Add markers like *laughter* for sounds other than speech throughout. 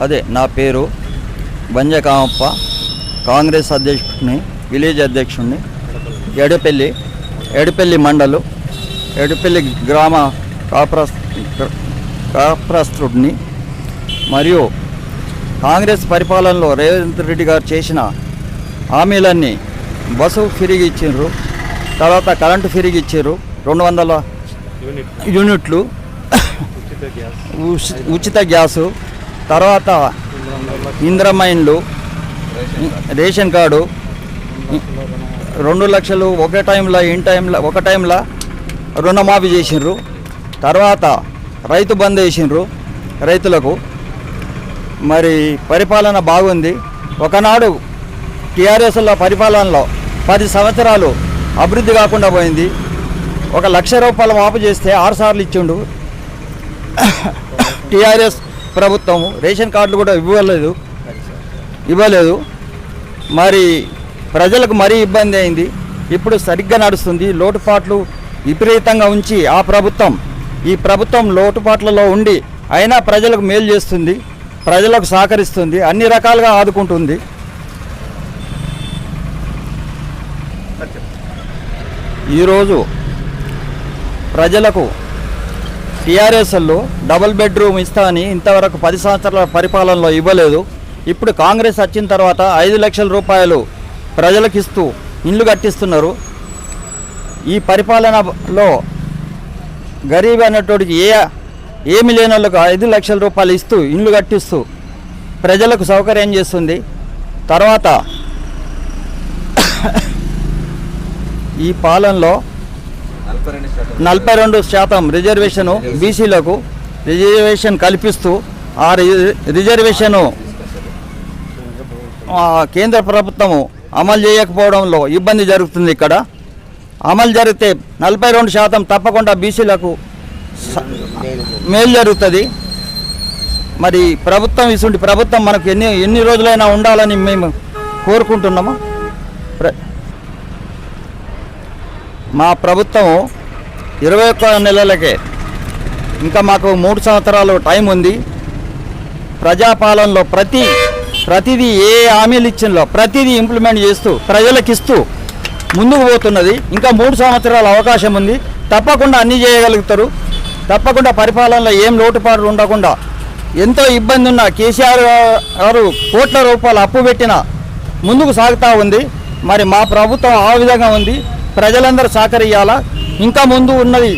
అదే నా పేరు బంజకామప్ప. కాంగ్రెస్ అధ్యక్షుడిని విలేజ్ అధ్యక్షుడిని. ఎడపల్లి ఎడపల్లి మండలు ఎడపల్లి గ్రామ కాప్రస్ కాప్రస్తుడిని మరియు కాంగ్రెస్ పరిపాలనలో రేవంత్ రెడ్డి గారు చేసిన హామీలన్నీ బస్సు ఫిరిగి ఇచ్చిండ్రు. తర్వాత కరెంటు ఫిరిగి ఇచ్చారు రెండు వందల యూనిట్లు. ఉచి- ఉచిత గ్యాసు. తర్వాత ఇంద్రమైన్లు రేషన్ కార్డు రెండు లక్షలు ఒకే టైంలో ఇన్ టైంలో ఒక టైంలో రుణమాఫీ చేసిండ్రు. తర్వాత రైతు బంద్ వేసిండ్రు రైతులకు. మరి పరిపాలన బాగుంది. ఒకనాడు టీఆర్ఎస్లో పరిపాలనలో పది సంవత్సరాలు అభివృద్ధి కాకుండా పోయింది. ఒక లక్ష రూపాయలు మాపు చేస్తే ఆరు సార్లు ఇచ్చిండు. *coughs* టీఆర్ఎస్ ప్రభుత్వం రేషన్ కార్డులు కూడా ఇవ్వలేదు. ఇవ్వలేదు. మరి ప్రజలకు మరీ ఇబ్బంది అయింది. ఇప్పుడు సరిగ్గా నడుస్తుంది. లోటుపాట్లు విపరీతంగా ఉంచి ఆ ప్రభుత్వం ఈ ప్రభుత్వం లోటుపాట్లలో ఉండి అయినా ప్రజలకు మేలు చేస్తుంది. ప్రజలకు సహకరిస్తుంది. అన్ని రకాలుగా ఆదుకుంటుంది. ఈరోజు ప్రజలకు టీఆర్ఎస్లో డబుల్ బెడ్రూమ్ ఇస్తా అని ఇంతవరకు పది సంవత్సరాల పరిపాలనలో ఇవ్వలేదు. ఇప్పుడు కాంగ్రెస్ వచ్చిన తర్వాత ఐదు లక్షల రూపాయలు ప్రజలకు ఇస్తూ ఇండ్లు కట్టిస్తున్నారు. ఈ పరిపాలనలో గరీబ్ అనేటోడికి ఏ ఏమి లేని వాళ్ళకు ఐదు లక్షల రూపాయలు ఇస్తూ ఇండ్లు కట్టిస్తూ ప్రజలకు సౌకర్యం చేస్తుంది. తర్వాత ఈ పాలనలో నలభై రెండు శాతం రిజర్వేషను బీసీలకు రిజర్వేషన్ కల్పిస్తూ ఆ రి- రిజర్వేషను కేంద్ర ప్రభుత్వము అమలు చేయకపోవడంలో ఇబ్బంది జరుగుతుంది ఇక్కడ. అమలు జరిగితే నలభై రెండు శాతం తప్పకుండా బీసీలకు మేలు జరుగుతుంది. మరి ప్రభుత్వం ఇసుంటి ప్రభుత్వం మనకు ఎన్ని ఎన్ని రోజులైనా ఉండాలని మేము కోరుకుంటున్నాము? ప్ర- మా ప్రభుత్వం ఇరవై ఒక్క నెలలకే ఇంకా మాకు మూడు సంవత్సరాలు టైం ఉంది. ప్రజాపాలనలో ప్రతి ప్రతిదీ ఏ హామీలు ఇచ్చిందో ప్రతిదీ ఇంప్లిమెంట్ చేస్తూ ప్రజలకు ఇస్తూ ముందుకు పోతున్నది. ఇంకా మూడు సంవత్సరాల అవకాశం ఉంది. తప్పకుండా అన్నీ చేయగలుగుతారు. తప్పకుండా పరిపాలనలో ఏం లోటుపాట్లు ఉండకుండా ఎంతో ఇబ్బంది ఉన్న కేసీఆర్ గారు కోట్ల రూపాయలు అప్పు పెట్టిన ముందుకు సాగుతూ ఉంది. మరి మా ప్రభుత్వం ఆ విధంగా ఉంది. ప్రజలందరూ సహకరియాలా ఇంకా ముందు ఉన్నది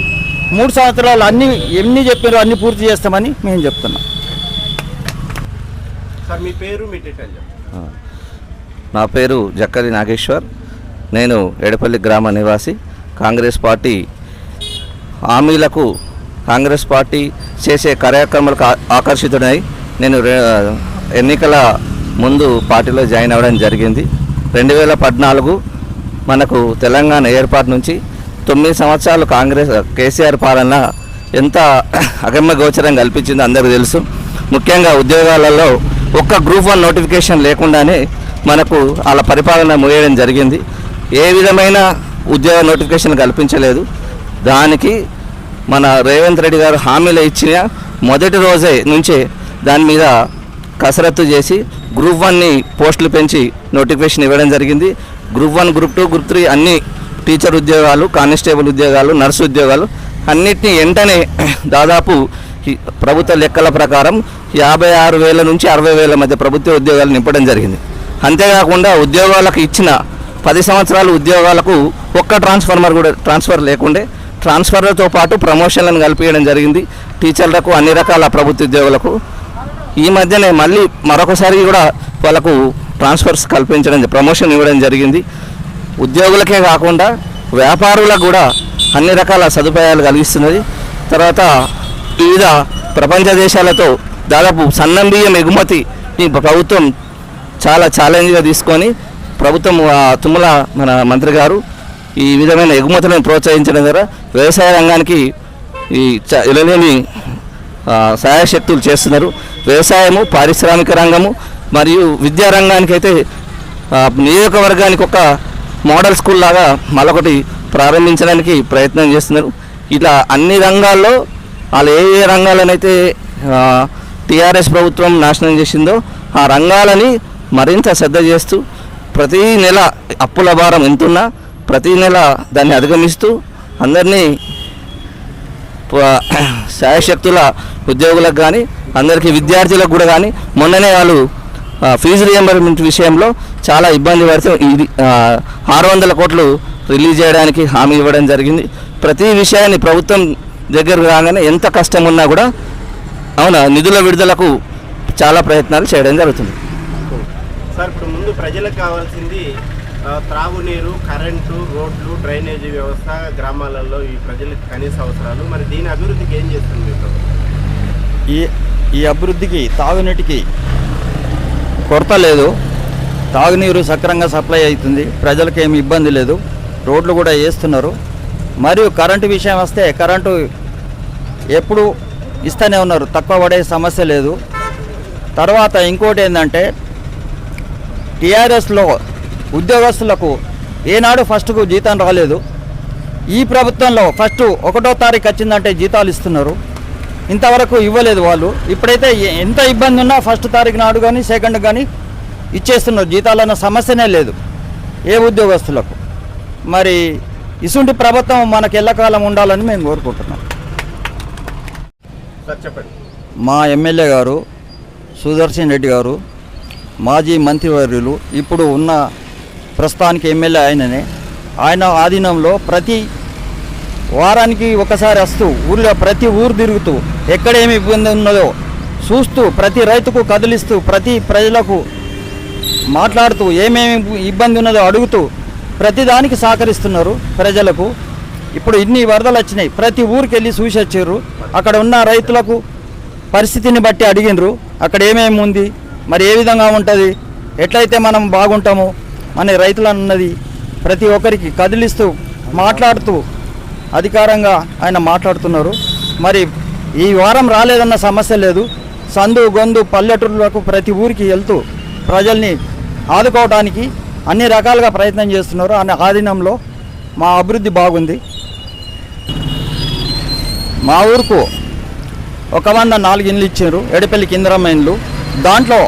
మూడు సంవత్సరాలు అన్ని ఎన్ని చెప్పారో అన్ని పూర్తి చేస్తామని మేము చెప్తున్నాం. సార్ మీ పేరు మీ డీటెయిల్ చెప్పండి. నా పేరు జక్కలి నాగేశ్వర్. నేను ఎడపల్లి గ్రామ నివాసి. కాంగ్రెస్ పార్టీ హామీలకు కాంగ్రెస్ పార్టీ చేసే కార్యక్రమాలకు ఆకర్షితుడై నేను ఎన్నికల ముందు పార్టీలో జాయిన్ అవ్వడం జరిగింది. రెండు వేల పద్నాలుగు మనకు తెలంగాణ ఏర్పాటు నుంచి తొమ్మిది సంవత్సరాలు కాంగ్రెస్ కేసీఆర్ పాలన ఎంత *coughs* అగమ్య గోచరం కల్పించిందో అందరికీ తెలుసు. ముఖ్యంగా ఉద్యోగాలలో ఒక్క గ్రూప్ వన్ నోటిఫికేషన్ లేకుండానే మనకు వాళ్ళ పరిపాలన ముగియడం జరిగింది. ఏ విధమైన ఉద్యోగ నోటిఫికేషన్ కల్పించలేదు. దానికి మన రేవంత్ రెడ్డి గారు హామీలు ఇచ్చిన మొదటి రోజే నుంచే దాని మీద కసరత్తు చేసి గ్రూప్ వన్ని పోస్టులు పెంచి నోటిఫికేషన్ ఇవ్వడం జరిగింది. Group one group two group three అన్ని టీచర్ ఉద్యోగాలు కానిస్టేబుల్ ఉద్యోగాలు నర్సు ఉద్యోగాలు అన్నిటినీ వెంటనే దాదాపు ప్రభుత్వ లెక్కల ప్రకారం యాభై ఆరు వేల నుంచి అరవై వేల మధ్య ప్రభుత్వ ఉద్యోగాలు నింపడం జరిగింది. అంతేకాకుండా ఉద్యోగాలకు ఇచ్చిన పది సంవత్సరాలు ఉద్యోగాలకు ఒక్క ట్రాన్స్ఫార్మర్ కూడా ట్రాన్స్ఫర్ లేకుండే ట్రాన్స్ఫర్లతో పాటు ప్రమోషన్లను కల్పించడం జరిగింది. టీచర్లకు అన్ని రకాల ప్రభుత్వ ఉద్యోగులకు. ఈ మధ్యనే మళ్ళీ మరొకసారి కూడా వాళ్ళకు ట్రాన్స్ఫర్స్ కల్పించడం ప్రమోషన్ ఇవ్వడం జరిగింది. ఉద్యోగులకే కాకుండా వ్యాపారులకు కూడా అన్ని రకాల సదుపాయాలు కలిగిస్తున్నది. తర్వాత వివిధ ప్రపంచ దేశాలతో దాదాపు సన్నం బియ్యం ఎగుమతి ప్రభుత్వం చాలా ఛాలెంజ్గా తీసుకొని ప్రభుత్వం తుమ్మల మన మంత్రి గారు ఈ విధమైన ఎగుమతులను ప్రోత్సహించడం ద్వారా వ్యవసాయ రంగానికి ఈ చ- ఎనలేని సహాయ శక్తులు చేస్తున్నారు. వ్యవసాయము పారిశ్రామిక రంగము మరియు విద్యారంగానికి అయితే నియోజకవర్గానికి ఒక మోడల్ స్కూల్ లాగా మరొకటి ప్రారంభించడానికి ప్రయత్నం చేస్తున్నారు. ఇలా అన్ని రంగాల్లో వాళ్ళు ఏ ఏ రంగాలనైతే టీఆర్ఎస్ ప్రభుత్వం నాశనం చేసిందో ఆ రంగాలని మరింత శ్రద్ధ చేస్తూ ప్రతి నెల అప్పుల భారం ఎంతున్నా ప్రతి నెల దాన్ని అధిగమిస్తూ అందరినీ శాయశక్తుల ఉద్యోగులకు కానీ అందరికీ విద్యార్థులకు కూడా కానీ మొన్ననే వాళ్ళు ఫీజు రియంబర్మెంట్ విషయంలో చాలా ఇబ్బంది పడితే ఇది ఆరు వందల కోట్లు రిలీజ్ చేయడానికి హామీ ఇవ్వడం జరిగింది. ప్రతి విషయాన్ని ప్రభుత్వం దగ్గర రాగానే ఎంత కష్టం ఉన్నా కూడా అవునా నిధుల విడుదలకు చాలా ప్రయత్నాలు చేయడం జరుగుతుంది. సార్ ఇప్పుడు ముందు ప్రజలకు కావాల్సింది త్రాగునీరు కరెంటు రోడ్లు డ్రైనేజీ వ్యవస్థ గ్రామాలలో ఈ ప్రజలకు కనీస అవసరాలు. మరి దీని అభివృద్ధికి ఏం చేస్తుంది ఈ ఈ అభివృద్ధికి తాగునీటికి కొరత లేదు. తాగునీరు సక్రంగా సప్లై అవుతుంది. ప్రజలకు ఏమి ఇబ్బంది లేదు. రోడ్లు కూడా వేస్తున్నారు. మరియు కరెంటు విషయం వస్తే కరెంటు ఎప్పుడు ఇస్తూనే ఉన్నారు. తక్కువ పడే సమస్య లేదు. తర్వాత ఇంకోటి ఏంటంటే టీఆర్ఎస్లో ఉద్యోగస్తులకు ఏనాడు ఫస్ట్కు జీతం రాలేదు. ఈ ప్రభుత్వంలో ఫస్ట్ ఒకటో తారీఖు వచ్చిందంటే జీతాలు ఇస్తున్నారు. ఇంతవరకు ఇవ్వలేదు వాళ్ళు. ఇప్పుడైతే ఎంత ఇబ్బంది ఉన్నా ఫస్ట్ తారీఖు నాడు కానీ సెకండ్ కానీ ఇచ్చేస్తున్నారు. జీతాలు అన్న సమస్యనే లేదు ఏ ఉద్యోగస్తులకు. మరి ఇసుంటి ప్రభుత్వం మనకు ఎల్లకాలం ఉండాలని మేము కోరుకుంటున్నాం. మా ఎమ్మెల్యే గారు సుదర్శన్ రెడ్డి గారు మాజీ మంత్రివర్యులు ఇప్పుడు ఉన్న ప్రస్తుతానికి ఎమ్మెల్యే ఆయననే. ఆయన ఆధీనంలో ప్రతి వారానికి ఒకసారి వస్తూ ఊళ్ళో ప్రతి ఊరు తిరుగుతూ ఎక్కడేమి ఇబ్బంది ఉన్నదో చూస్తూ ప్రతి రైతుకు కదిలిస్తూ ప్రతి ప్రజలకు మాట్లాడుతూ ఏమేమి ఇబ్బంది ఉన్నదో అడుగుతూ ప్రతిదానికి సహకరిస్తున్నారు ప్రజలకు. ఇప్పుడు ఇన్ని వరదలు వచ్చినాయి ప్రతి ఊరికి వెళ్ళి చూసి వచ్చారు. అక్కడ ఉన్న రైతులకు పరిస్థితిని బట్టి అడిగినరు అక్కడ ఏమేమి ఉంది మరి ఏ విధంగా ఉంటుంది ఎట్లయితే మనం బాగుంటామో మన రైతులు అన్నది ప్రతి ఒక్కరికి కదిలిస్తూ మాట్లాడుతూ అధికారంగా ఆయన మాట్లాడుతున్నారు. మరి ఈ వారం రాలేదన్న సమస్య లేదు. సందు గొందు పల్లెటూరులకు ప్రతి ఊరికి వెళ్తూ ప్రజల్ని ఆదుకోవడానికి అన్ని రకాలుగా ప్రయత్నం చేస్తున్నారు. అనే ఆధీనంలో మా అభివృద్ధి బాగుంది. మా ఊరుకు ఒక వంద నాలుగు ఇండ్లు ఇచ్చారు. ఎడపల్లి కిందరమ్మ ఇండ్లు. దాంట్లో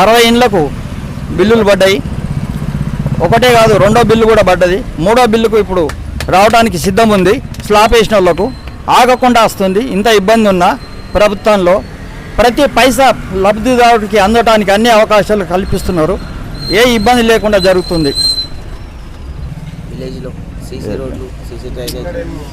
అరవై ఇండ్లకు బిల్లులు పడ్డాయి. ఒకటే కాదు రెండో బిల్లు కూడా పడ్డది. మూడో బిల్లుకు ఇప్పుడు రావడానికి సిద్ధం ఉంది. స్లాబ్ వేసిన వాళ్ళకు. ఆగకుండా వస్తుంది. ఇంత ఇబ్బంది ఉన్నా ప్రభుత్వంలో ప్రతి పైసా లబ్ధిదారుడికి అందటానికి అన్ని అవకాశాలు కల్పిస్తున్నారు. ఏ ఇబ్బంది లేకుండా జరుగుతుంది. విలేజ్లో సీసీ రోడ్లు సీసీ డ్రైనేజ్.